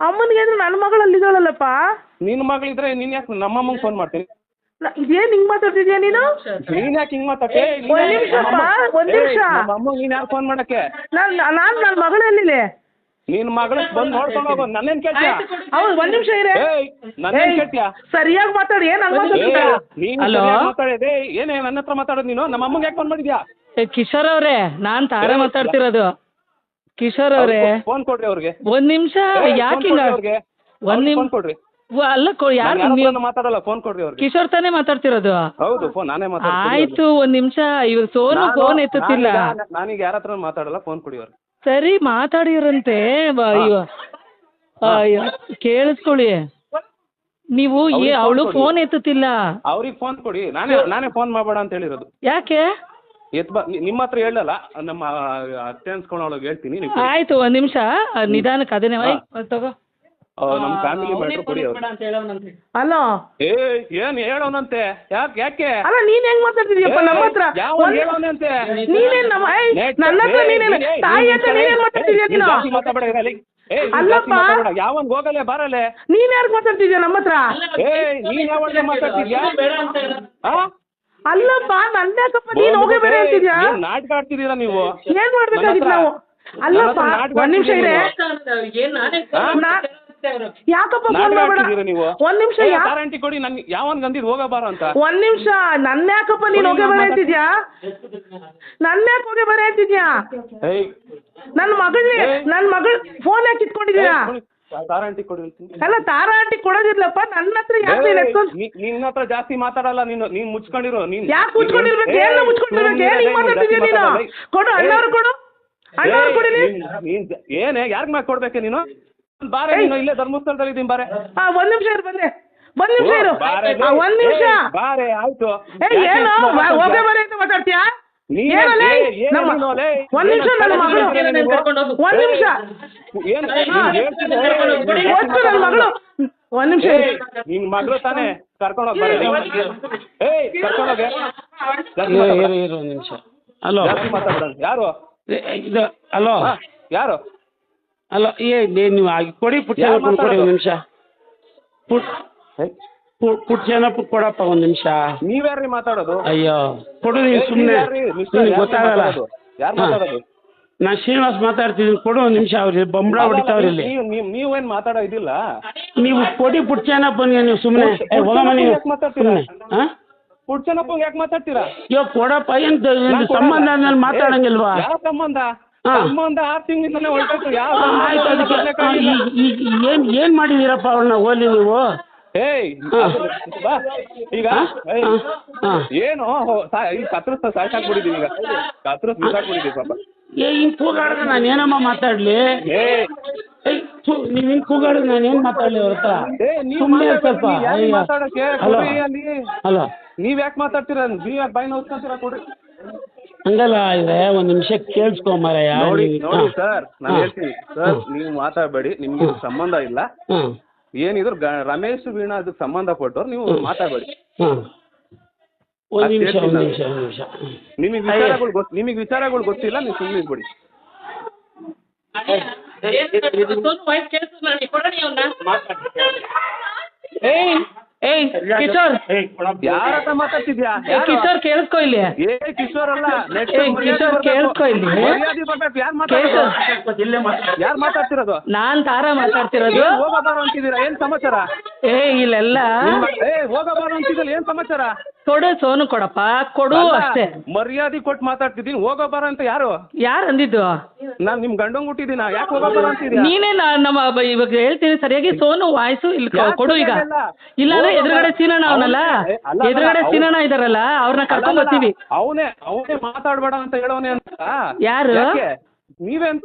ಅಮ್ಮನಿಗೆ ಅಂದ್ರೆ ನನ್ನ ಮಗಳಲ್ಲಿದ್ದಾಳಲ್ಲಪ್ಪ ನಿನ್ನ ಮಗಳಿದ್ರೆ ನೀನ್ ಯಾಕೆ ನಮ್ಮ ಅಮ್ಮಂಗೆ ಫೋನ್ ಮಾಡ್ತೀನಿ ನ- ಇದೇನ್ ಹಿಂಗ್ ಮಾತಾಡ್ತಿದ್ಯಾ ನೀನು? ನೀನ್ ಯಾಕೆ ಹಿಂಗ್ ಮಾತಾಡ್ತಿ? ಒಂದ್ ನಿಮಿಷಪ್ಪ, ಒಂದ್ ನಿಮಿಷ. ಅಮ್ಮ ಅಮ್ಮಂಗೆ ನೀನ್ ಯಾರು ಫೋನ್ ಮಾಡಕ್ಕೆ? ನಾನು ನಾನು ನನ್ನ ಮಗಳಲ್ಲಿದೆ ನಿನ್ ಮಗಳ ಬಂದ್ ನೋಡ್ಕೊಂಡು ಹೋಗೋ ನನ್ನೇನ್ ಕೇಳ್ತೀಯ? ಹೌದು ಒಂದ್ ನಿಮಿಷ ಇರೇ. ಏಯ್ ನನ್ನೇನ್ ಕೇಳ್ತೀಯ? ಸರಿಯಾಗಿ ಮಾತಾಡಿ ಏನ್ ಹಂಗ್ ಮಾತಾಡ್ತಿದ್ಯಾ ನೀನ್? ಸರಿಯಾಗ್ ಮಾತಾಡಿದೆ ಏನೇ ನನ್ನ ಹತ್ರ ಮಾತಾಡೋದು ನೀನು? ನಮ್ಮ ಅಮ್ಮಂಗೆ ಯಾಕೆ ಫೋನ್ ಮಾಡಿದ್ಯಾ? ಏ, ಕಿಶೋರ್ ಅವರೇ ನಾನ್ ತಾರೇ ಮಾತಾಡ್ತಿರೋದು. ಕಿಶೋರ್ ಅವರೇ. ಫೋನ್ ಕೊಡ್ರಿ ಅವ್ರಿಗೆ. ಒಂದ್ ನಿಮಿಷ ಯಾಕೆ ಅವ್ರಿಗೆ. ಒಂದ್ ನಿಮಿಷ ಕೊಡ್ರಿ. ಅಲ್ಲ ಯಾರು ಮಾತಾಡಲ್ಲ ಫೋನ್ ಕೊಡ್ರಿ ಅವ್ರಿಗೆ. ಕಿಶೋರ್ ತಾನೇ ಮಾತಾಡ್ತಿರೋದು? ಹೌದು ಫೋನ್ ನಾನೇ ಮಾತಾಡ್ತೀನಿ ಆಯ್ತು ಒಂದ್ ನಿಮಿಷ ಇವ್ರು ಸೋನು ಫೋನ್ ಎತ್ತುತ್ತಿಲ್ಲ. ನಾನೀಗ- ಯಾರ ಹತ್ರ ಮಾತಾಡಲ್ಲ ಫೋನ್ ಕೊಡಿ ಅವ್ರಿಗೆ. ಸರಿ ಮಾತಾಡಿರಂತೆ. ಕೇಳಿಸ್ಕೊಳ್ಳಿ. ನೀವು ಅವಳು ಫೋನ್ ಎತ್ತುತ್ತಿಲ್ಲ. ಅವ್ರಿಗೆ ಫೋನ್ ಕೊಡಿ. ನಾನೇ ನಾನೇ ಫೋನ್ ಮಾಡಬೇಡ ಅಂತ ಹೇಳಿರೋದು. ಯಾಕೆ? ಎತ್ ಬಾ ನಿಮ್ಮ ಹತ್ರ ಹೇಳಲ್ಲ ನಮ್ಮ ಅತ್ತೆ ಅನ್ಸ್ಕೊಂಡವಳಿಗೆ ಹೇಳ್ತೀನಿ ನೀವು ಕೊಡಿ. ಆಯ್ತು ಒಂದ್ ನಿಮಿಷ ನಿಧಾನಕ್ಕೆ ಅದನ್ನೇ ಒಯ್, ಅದ್ ತಗೋ. ಆ, ನಮ್ಮ ಫ್ಯಾಮಿಲಿ ಮ್ಯಾಟ್ರ್ ಕೊಡಿ ಅವ್ರು. ಅಲೋ? ಏ ಏನ್ ಹೇಳೋನಂತೆ? ಯಾಕೆ ಯಾಕೆ? ಅಲ್ಲ ನೀನ್ ಹೆಂಗ್ ಮಾತಾಡ್ತಿದ್ಯಪ್ಪ ನಮ್ಮ ಹತ್ರ? ಯಾವ ಒಂದ್- ಹೇಳೋನಂತೆ? ನೀನೇನ್ ನಮ್ಮ ಏಯ್, ನನ್ನ ಹತ್ರ ನೀನೇನ್ ತಾಯಿ ಹತ್ರ ನೀನೇನ್ ಮಾತಾಡ್ತಿದ್ಯಾ ನೀನು ಮಾತಾಡ ಅಲ್ಲಪ್ಪ. ಯಾವನ್ ಹೋಗಲೆ ಬಾರಲೆ ನೀನ್ ಯಾರ್ ಮಾತಾಡ್ತಿದ್ಯಾ ನಮ್ಮ ಹತ್ರ? ಏ ನೀನ್ ಯಾವಾಗ ಮಾತಾಡ್ತಿದ್ಯಾ? ಆ? ಅಲ್ಲಪ್ಪ ನನ್ನ ಯಾಕಪ್ಪ ನೀನ್ ಹೋಗೇ ಬೇರೆ ಅಂತಿದ್ಯಾ? ಏನ್ ನಾಟಕ ಆಡ್ತಿದ್ದೀರಾ ನೀವು? ಏನ್ ಮಾಡ್ಬೇಕಾಗಿತ್ತು ನಾವು? ಅಲ್ಲಪ್ಪ ಒಂದ್ ನಿಮಿಷ ಇದೆ ಆ? ನಾ- ಯಾಕಪ್ಪ ಫೋನ್ ನಾಟಕ ಮಾಡ್ಬೇಡ? ನೀವು? ಒಂದ್ ನಿಮಿಷ ಏ, ಯಾ ಗ್ಯಾರಂಟಿ ಕೊಡಿ ನನ್ ಯಾವನ್ ಗಂದಿದ್ ಹೋಗ ಬಾರ ಅಂತ. ಒಂದ್ ನಿಮಿಷ ನನ್ನ ಯಾಕಪ್ಪ ನೀನ್ ಹೋಗೇ ಬರ ಅಂತಿದ್ಯಾ? ನನ್ನ ಯಾಕೆ ಹೋಗೇ ಬರ ಅಂತಿದ್ಯಾ? ಏಯ್. ನನ್ನ ನನ್ ನನ್ನ ಮಗಳ್ ಫೋನ್ ಯಾಕೆ ಇಟ್ಕೊಂಡಿದ್ದೀರಾ? ಕೊಡಿ ಅಂತೀನಿ. ಅಲ್ಲ ತಾರಾಟಿ ಕೊಡೋದಿರ್ಲಪ್ಪ ನನ್ನ ಹತ್ರ ಯಾಕೆ ನೀನ್ ಏಯ್, ಎತ್ಕೊಂಡ್ ನೀ- ನಿನ್ನ ಹತ್ರ ಜಾಸ್ತಿ ಮಾತಾಡಲ್ಲ ನೀನು. ನೀನ್ ಮುಚ್ಕೊಂಡಿರೋ ನೀನ್ ಯಾಕೆ ಮುಚ್ಕೊಂಡಿರ್ಬೇಕು ಏನ್ ಮುಚ್ಕೊಂಡಿರ್ಬೇಕು ಏನ್ ಹಿಂಗ್ ಮಾತಾಡ್ತಿದ್ಯಾ ನೀನು? ಕೊಡು ಅಣ್ಣವ್ರು ಕೊಡು. ಅಣ್ಣವ್ರು ಕೊಡಿ ನೀನ್- ಏನ್ ಯಾರ್ಗ್ ಮಾಡಿ ಕೊಡ್ಬೇಕೆ ನೀನು? ಬಾರೆ. ನೀನು ಇಲ್ಲೇ ಧರ್ಮಸ್ಥಳದಲ್ಲಿ ಇದೀನಿ ಬಾರೆ. ಆ ಒಂದ್ ನಿಮಿಷ ಇರು ಬಂದೆ. ಒಂದ್ ನಿಮಿಷ ಇರು. ಒಂದ್ ನಿಮಿಷ. ಬಾರೆ ಆಯ್ತು. ಏನು? ಹೋಗೇ ಬರ ಅಂತ ಮಾತಾಡ್ತೀಯಾ? ಒಂದ್ ನಿಮಿಷ ಏನ್ ನನ್ನ ಮಗಳು ಮಾತಾಡ್ತಿದ್ದೀಯ ಒಂದ್ ನಿಮಿಷ. ಏನ್ ಹಾ. ನೀನ್ ಹೇಳ್ತಿದ್ದೆ, ಏಯ್, ನೀನ್ ಜಾಸ್ತಿ ಒತ್ತು ನನ್ನ ಮಗಳು. ಒಂದ್ ನಿಮಿಷ ಏಯ್, ಇರು ನಿನ್ ಮಗಳು ತಾನೇ ಕರ್ಕೊಂಡೋಗ್ ಏಯ್ ಕರ್ಕೊಂಡೋಗೆ ಇರು ಇರು ಇರು ಒಂದು ನಿಮಿಷ. ಹಲೋ. ಯಾರು? ಇದು ಹಲೋ. ಯಾರು? ಹಲೋ ಏ ನೇ- ನೀವು ಆಗಿ ಕೊಡಿ ಪುಟ್ಟ ಕೊಡಿ ಒಂದ್ ಒಂದು ನಿಮಿಷ. ಪುಟ್ ಏಯ್, ಪು- ಪುಟ್ಟ ಜನ ಪುಟ್ ಕೊಡಪ್ಪ ಒಂದ್ ನಿಮಿಷ. ನೀವ್ಯಾರ್ರಿ ಮಾತಾಡೋದು? ಅಯ್ಯೋ ಕೊಡು ನೀವು ಸುಮ್ನೆ. ನಿನಗೆ ಗೊತ್ತಾಗಲ್ಲ. ಯಾರು ಮಾತಾಡೋದು? ನಾನು ಶ್ರೀನಿವಾಸ್ ಮಾತಾಡ್ತಿದ್ದೀನಿ. ಕೊಡು ಒಂದ್ ನಿಮಿಷ ಅವ್ರಿ ಬಂಬಳ ಹೊಡಿತಾವ್ರಿ ಇಲ್ಲಿ. ನೀವು ನೀವು ನೀವೇನ್ ಮಾತಾಡೋ ಇದಿಲ್ಲ. ನೀವು ಕೊಡಿ ಪುಟ್ಟ ಜನ ಬನ್ನಿ ನೀವು ಸುಮ್ನೆ. ಏ ಹೋಗಮ್ಮ ನೀವು ಯಾಕ್ ಮಾತಾಡ್ತೀರಾ? ಸುಮ್ಮನೆ ಹಾಂ? ಪುಡ್ಚನಪ್ಪ ಯಾಕೆ ಮಾತಾಡ್ತೀರಾ? ಅಯ್ಯೋ ಕೊಡಪ್ಪ ಏನ್ ನಾನ್ ಕೊಡಲ್ಲ. ಸಂಬಂಧ ಮಾತಾಡಂಗಿಲ್ವಾ ಏ, ಯಾವ ಸಂಬಂಧ? ಹಾ. ಸಂಬಂಧ ಆರ್ ತಿಂಗಳಿಂದಲೇ ಹೊರಟು ಯಾವ ಆಯ್ತು ಅದಕ್ಕೆ ಬರ್ಬೇಕಾಗಿಲ್ಲ. ಈಗ ಏನು ಏನು ಮಾಡಿದ್ದೀರಪ್ಪ ಅವ್ರನ್ನ ಹೋಲಿ ನೀವು? ಏಯ್ ಬಾ, ಈಗ. ಏನು? ಈ ಕತ್ರಸ್ ಸಾಕಾಗ್ಬಿಟ್ಟಿದೀವಿ ಈಗ. ಕತ್ರಸ್ ಬಿಸಾಕ್ಬಿಟ್ಟಿದೀವಿ ಪಾಪ ಏ ಹಿಂಗ್ ಕೂಗಾಡಿದ್ರೆ ನಾನು ಏನಮ್ಮ ಮಾತಾಡ್ಲಿ? ಏ. ಥು, ನೀವ್ ಹಿಂಗ್ ಕೂಗಾಡಿದ್ರೆ ನಾನು ಏನ್ ಮಾತಾಡ್ಲಿ ಅವ್ರ ಹತ್ರ? ಸುಮ್ಮನೆ ಸ್ವಲ್ಪ. ನೀವ್ ಮಾತಾಡಕ್ಕೆ? ಹಲೋ. ಕೊಡ್ರಿ ಅಲ್ಲಿ. ಹಲೋ. ನೀವ್ ಯಾಕೆ ಮಾತಾಡ್ತೀರ? ನೀವ್ ಯಾಕೆ ಬಾಯಿ ನೋಡ್ಕೊಂತೀರಾ ಕೊಡ್ರಿ. ಹಂಗಲ್ಲ ಇದೆ ಒಂದ್ ನಿಮಿಷ ಕೇಳಿಸ್ಕೊ ಮಾರಾಯ. ನೋಡಿ ನೋಡಿ ಸರ್ ನಾನು. ಹೇಳ್ತೀನಿ. ಸರ್ ನೀವು ಮಾತಾಡಬೇಡಿ ನಿಮ್ಗೆ ಸಂಬಂಧ ಇಲ್ಲ. ಏನಿದ್ರು ಗ- ರಮೇಶ್ ವೀಣಾ ಅದಕ್ಕೆ ಸಂಬಂಧಪಟ್ಟವ್ರು ನೀವು ಮಾತಾಡಬೇಡಿ ಹ್ಮ್ ಒಂದು ನಿಮಿಷ ಹೇಳ್ತೀನಿ ನಿಮಿಷ ಒಂದ್ ನಿಮಿಷ ನಿಮಗೆ ವಿಚಾರಗಳು ಗೊತ್ತು ನಿಮಗೆ ವಿಚಾರಗಳು ಗೊತ್ತಿಲ್ಲ ನೀವು ಸುಮ್ಮನೆ ಬಿಡಿ ಏಯ್ ಏಯ್ ಕಿಶೋರ್. ಯಾರ ಹತ್ರ ಮಾತಾಡ್ತಿದ್ಯಾ? ಏ, ಕಿಶೋರ್ ಕೇಳಿಸ್ಕೊ ಇಲ್ಲಿ. ಏ ಕಿಶೋರ್ ಅಲ್ಲ ಏ, ಕಿಶೋರ್. ಕೇಳಿಸ್ಕೊ ಇಲ್ಲಿ. ಯಾರು ಮಾತಾಡೋದು ಯಾರು ಮಾತಾಡ್ತಿರೋದು? ನಾನ್ ತಾರಾ ಮಾತಾಡ್ತಿರೋದು? ಹೋಗಬಾರ ಹೋಗ ಬಾರೋ ಅಂತಿದ್ದೀರಾ? ಏನ್ ಸಮಾಚಾರ? ಏ ಇಲ್ಲೆಲ್ಲ. ಏ ಹೋಗಬಾರ ಅಂತಿದ್ದಲ್ಲ ಏನ್ ಸಮಾಚಾರ? ಕೊಡು ಸೋನು ಕೊಡಪ್ಪ ಕೊಡು ಅಷ್ಟೇ. ಮರ್ಯಾದೆ ಕೊಟ್ಟು ಮಾತಾಡ್ತಿದ್ದೀನಿ ಹೋಗೋ ಬರ ಅಂತ ಯಾರು? ಯಾರು ಅಂದಿದ್ದು? ನಾನ್ ನಿಮ್ ಗಂಡಂಗ್ ಹುಟ್ಟಿದೀನ ಯಾಕೆ ಹೋಗೋ ಬರ ಅಂತಿದೀನಿ ನೀನೇ ನಾ- ನಮ್ಮ ಬ- ಇವಾಗ ಹೇಳ್ತೀನಿ ಸರಿಯಾಗಿ ಸೋನು ವಾಯ್ಸು ಇಲ್ಲಿ ಕೊ- ಯಾಕ್ ಕೊಡು ಈಗ? ಇಲ್ಲ ಅಂದ್ರೆ ಎದುರುಗಡೆ. ಸೀನಣ್ಣ ಅವನಲ್ಲ? ಅವ್ನು- ಅಲ್ಲ, ಅಲ್ಲ, ಎದುರುಗಡೆ ಅವ್ನು- ಸೀನಣ್ಣ ಇದಾರಲ್ಲ ಅವ್ರನ್ನ ಕರ್ಕೊಂಡ್ ಬರ್ತೀವಿ. ಅವನೇ ಅವನೇ ಮಾತಾಡ್ಬೇಡ ಅಂತ ಹೇಳೋನೆ ಅಂತ. ಯಾರು? ಯಾಕೆ? ನೀವೇ ಅಂತ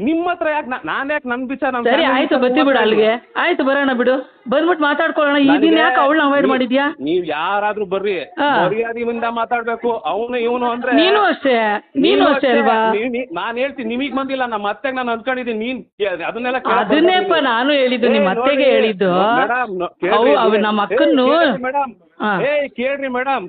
ನಿಮ್ಮ ಹತ್ರ ಯಾಕೆ ನಾನ್ ಯಾಕೆ ನನ್ ವಿಚಾರ ಸರಿ family ಆಯ್ತು ವಿಚಾರ ಬತ್ತಿ ಬಿಡು ಅಲ್ಲಿಗೆ. ಆಯ್ತು ಬರೋಣ ಬಿಡು. ಬಂದ್ಬಿಟ್ಟು ಮಾತಾಡ್ಕೊಳ್ಳೋಣ. ಈ ದಿನ ಯಾಕೆ ಅವಳನ್ನ ಅವಾಯ್ಡ್ ನೀವ್- ಮಾಡಿದ್ಯಾ? ನೀವ್ ಯಾರಾದ್ರೂ ಬರ್ರಿ. ಹಾ. ಮರ್ಯಾದೆಯಿಂದ ಮಾತಾಡ್ಬೇಕು. ಅವನು ಇವನು ಅಂದ್ರೆ ನೀನು ಅಷ್ಟೇ. ನೀನು ಅಷ್ಟೇ ಅಲ್ವಾ? ನಾನ್ ಹೇಳ್ತೀನಿ ನಿಮಗ್ ಬಂದಿಲ್ಲ. ನಮ್ಮ ಮತ್ತೆ ನಾನು ಅನ್ಕೊಂಡಿದ್ದೀನಿ. ನೀನ್ ಕೇ- ಅದನ್ನೆಲ್ಲ ಕೇಳಕ್ ಅದನ್ನೇಪ್ಪ. ನಾನು ಹೇಳಿದ್ದು ನಿಮ್ಮ ಏ, ಅತ್ತೆಗೆ ಹೇಳಿದ್ದು. ಮೇಡಮ್, ನೋ- ಅವು ಕೇಳ್ರಿ, ಅವು ಏ, ನಮ್ಮ ಏ, ಅಕ್ಕನ್ನು ಕೇಳ್ರಿ ಮೇಡಮ್. ಹಾ. ಏಯ್ ಕೇಳ್ರಿ ಮೇಡಮ್.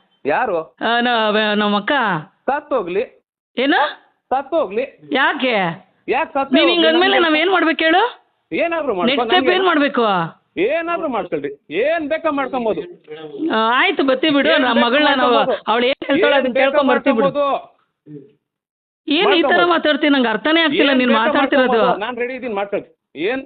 ಯಾರು? ಆ, ನ- ನಮ್ಮ ಅಕ್ಕ. ಸತ್ತೋಗ್ಲಿ ಏನ? ಸತ್ತೋಗ್ಲಿ ಯಾಕೆ? ಯಾಕೆ ಸತ್ತ ನೀವ್ ಹಿಂಗ್ ಅಂದ್ಮೇಲೆ ನಾವ್ ಏನ್ ಮಾಡ್ಬೇಕು ಹೇಳು? ಏನಾದ್ರು ನೆಕ್ಸ್ಟ್ ಮಾಡ್ಕೊ ಸ್ಟೆಪ್ ಏನ್ ಮಾಡ್ಬೇಕು? ಏನಾದ್ರು ಮಾಡ್ಕೊಳ್ರಿ. ಏನ್ ಬೇಕಾ ಮಾಡ್ಕೊಬೋದು. ಆ, ಆಯ್ತು ಬತ್ತಿ ಬಿಡು. ಏನ್ ನಮ್ಮ ಬೇಕು ಮಗಳನ್ನ ನಾವು ಮಾಡ್ಕೊಬೋದು. ಅವಳು ಏನ್ ಹೇಳ್ತಾಳೆ ಅದನ್ನ ಕೇಳ್ಕೊಂಡ್ ಬರ್ತೀವಿ ಬಿಡು. ಏನ್ ಈ ತರ. ಮಾತಾಡ್ತೀನಿ ನಂಗೆ ಅರ್ಥನೇ ಆಗ್ತಿಲ್ಲ. ನೀನ್ ಮಾತಾಡ್ತಿರೋದು. ನಾನು ರೆಡಿ ಇದೀನಿ ಮಾಡ್ಕೊಳ್ರಿ ಏನ್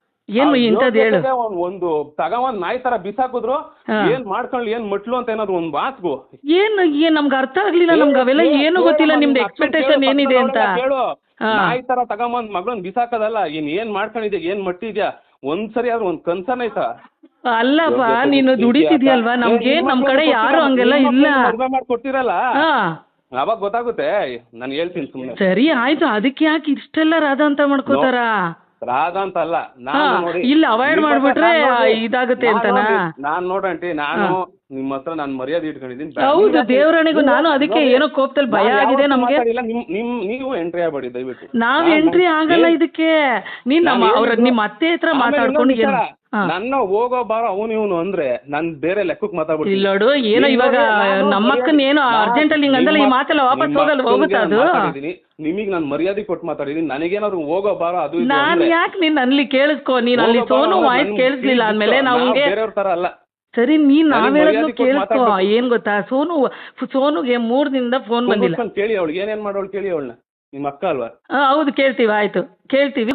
ಏನು ಇಂಥದ್ದು ಹೇಳು. ಒಂದ್- ಒಂದು ತಗೊಂಡ್ ನಾಯಿ ತರ ಬಿಸಾಕಿದ್ರು. ಏನ್ ಮಾಡ್ಕೊಳ್ಳಿ ಏನ್ ಮಟ್ಲು ಅಂತ ಏನಾದ್ರು ಒಂದ್ ಮಾತ್ಗು ಏನ್ ಏನ್ ನಮ್ಗೆ ಅರ್ಥ ಆಗ್ಲಿಲ್ಲ ನಮ್ಗೆ ಅವೆಲ್ಲ ಏನು ಗೊತ್ತಿಲ್ಲ ನಿಮ್ದು ಎಕ್ಸ್ಪೆಕ್ಟೇಷನ್ ಏನಿದೆ ಅಂತ. ಹೇಳು. ನಾಯಿ ತರ ತಗೊಂಬಂದ್ ಮಗಳನ್ ಬಿಸಾಕದಲ್ಲ ಏನ್ ಏನ್ ಮಾಡ್ಕೊಂಡಿದ್ಯಾ ಏನ್ ಮಟ್ಟಿದ್ಯಾ ಒಂದ್ಸರಿ ಆದ್ರೂ ಒಂದ್ ಕನ್ಸರ್ನ್ ಐತಾ ಅಲ್ಲಪ್ಪ ನೀನು ದುಡಿತಿದ್ಯಲ್ವಾ? ನಮ್ಗೆ ನಮ್ ಕಡೆ ಯಾರು ಹಂಗೆಲ್ಲ ಇಲ್ಲ. ಮಾಡ್ಕೊಡ್ತೀರಲ್ಲ ಅವಾಗ ಗೊತ್ತಾಗುತ್ತೆ. ನಾನು ಹೇಳ್ತೀನಿ ಸುಮ್ಮನೆ ಸರಿ ಆಯ್ತು. ಅದಕ್ಕೆ ಯಾಕೆ ಇಷ್ಟೆಲ್ಲ ರಾಧ ಅಂತ ಮಾಡ್ಕೋತಾರ? ರಾಧ ಅಂತ ಅಲ್ಲ ನಾನು ನೋಡಿ ಇಲ್ಲ ಅವಾಯ್ಡ್ ಮಾಡ್ಬಿಟ್ರೆ ಇದಾಗುತ್ತೆ ಅಂತನಾ? ನಾನ್ ನೋಡಂಟಿ ನಾನು ನಿಮ್ಮ ಹತ್ರ ನಾನು ಮರ್ಯಾದೆ ಇಟ್ಕೊಂಡಿದ್ದೀನಿ. ಹೌದು ದೇವರಣಿಗೂ ನಾನು ಅದಕ್ಕೆ ಏನೋ ಕೋಪದಲ್ಲಿ ಭಯ ಆಗಿದೆ ನಮ್ಗೆ. ನಿಮ್ ನಿಮ್ ನೀವು ಎಂಟ್ರಿ ಆಗ್ಬೇಡಿ ದಯವಿಟ್ಟು. ನಾವ್ ಎಂಟ್ರಿ ಆಗಲ್ಲ ಇದಕ್ಕೆ. ನೀನ್ ನಮ್ಮ ಅವ್ರ ನಿಮ್ಮ ಅತ್ತೆ ಹತ್ರ ಮಾತಾಡ್ಕೊಂಡು ಇನ್ನೊಂದ್ ಏನು ಹಾ. ನನ್ನ ಹೋಗೋ ಬಾರ ಅವನು ಇವನು ಅಂದ್ರೆ ನನ್ ಬೇರೆ ಲೆಕ್ಕಕ್ಕೆ ಮಾತಾಡ್ಬಿಡ್ತೀನಿ. ಇಲ್ಲೋಡು ಏನೋ ಇವಾಗ ನಮ್ಮಕ್ಕನ್ ಏನೋ ಅರ್ಜೆಂಟ್ ಅಲ್ಲಿ ಹಿಂಗಂದಲ್ಲ ಈ ಮಾತೆಲ್ಲ ವಾಪಸ್ ಹೋಗಲ್ಲ ಹೋಗುತ್ತಾ ಅದು. ನಿಮಗ್ ನಾನು ಮರ್ಯಾದೆ ಕೊಟ್ಟು ಮಾತಾಡಿದೀನಿ ನನಗೇನಾದ್ರು ಹೋಗೋ ಬಾರ ಅದು ಇದು ನಾನ್ ಅಂದ್ರೆ ಯಾಕೆ ನೀನ್ ಅಲ್ಲಿ ಕೇಳಿಸ್ಕೋ? ನೀನ್ ಅಲ್ಲಿ ಹೋಗೋ ಬಾರೋ ಸೋನು ವಾಯ್ಸ್ ನನ್ ಕೇಳಿಸ್ಲಿಲ್ಲ ಆದ್ಮೇಲೆ ಅಂದ್ಮೇಲೆ ನಾವು ಬೇರೆಯವ್ರ ತರ ಅಲ್ಲ. ಸರಿ ನೀನ್ ನಾವ್ ಕೇಳಿಸ್ಕೊ ಮಾತಾಡ್ಬೇಕು. ಏನ್ ಗೊತ್ತಾ? ಸೋನು ಸೋನುಗೆ ಮೂರ್ ದಿನದಿಂದ ಫೋನ್ ಬಂದಿಲ್ಲ ಕೇಳಿ ಅವಳಿಗೆ ಏನೇನ್ ಮಾಡೋಳು ಕೇಳಿ ಅವಳನ್ನ? ನಿಮ್ಮ ಅಕ್ಕ ಅಲ್ವಾ? ಹೌದು ಕೇಳ್ತೀವಿ ಆಯ್ತು. ಕೇಳ್ತೀವಿ.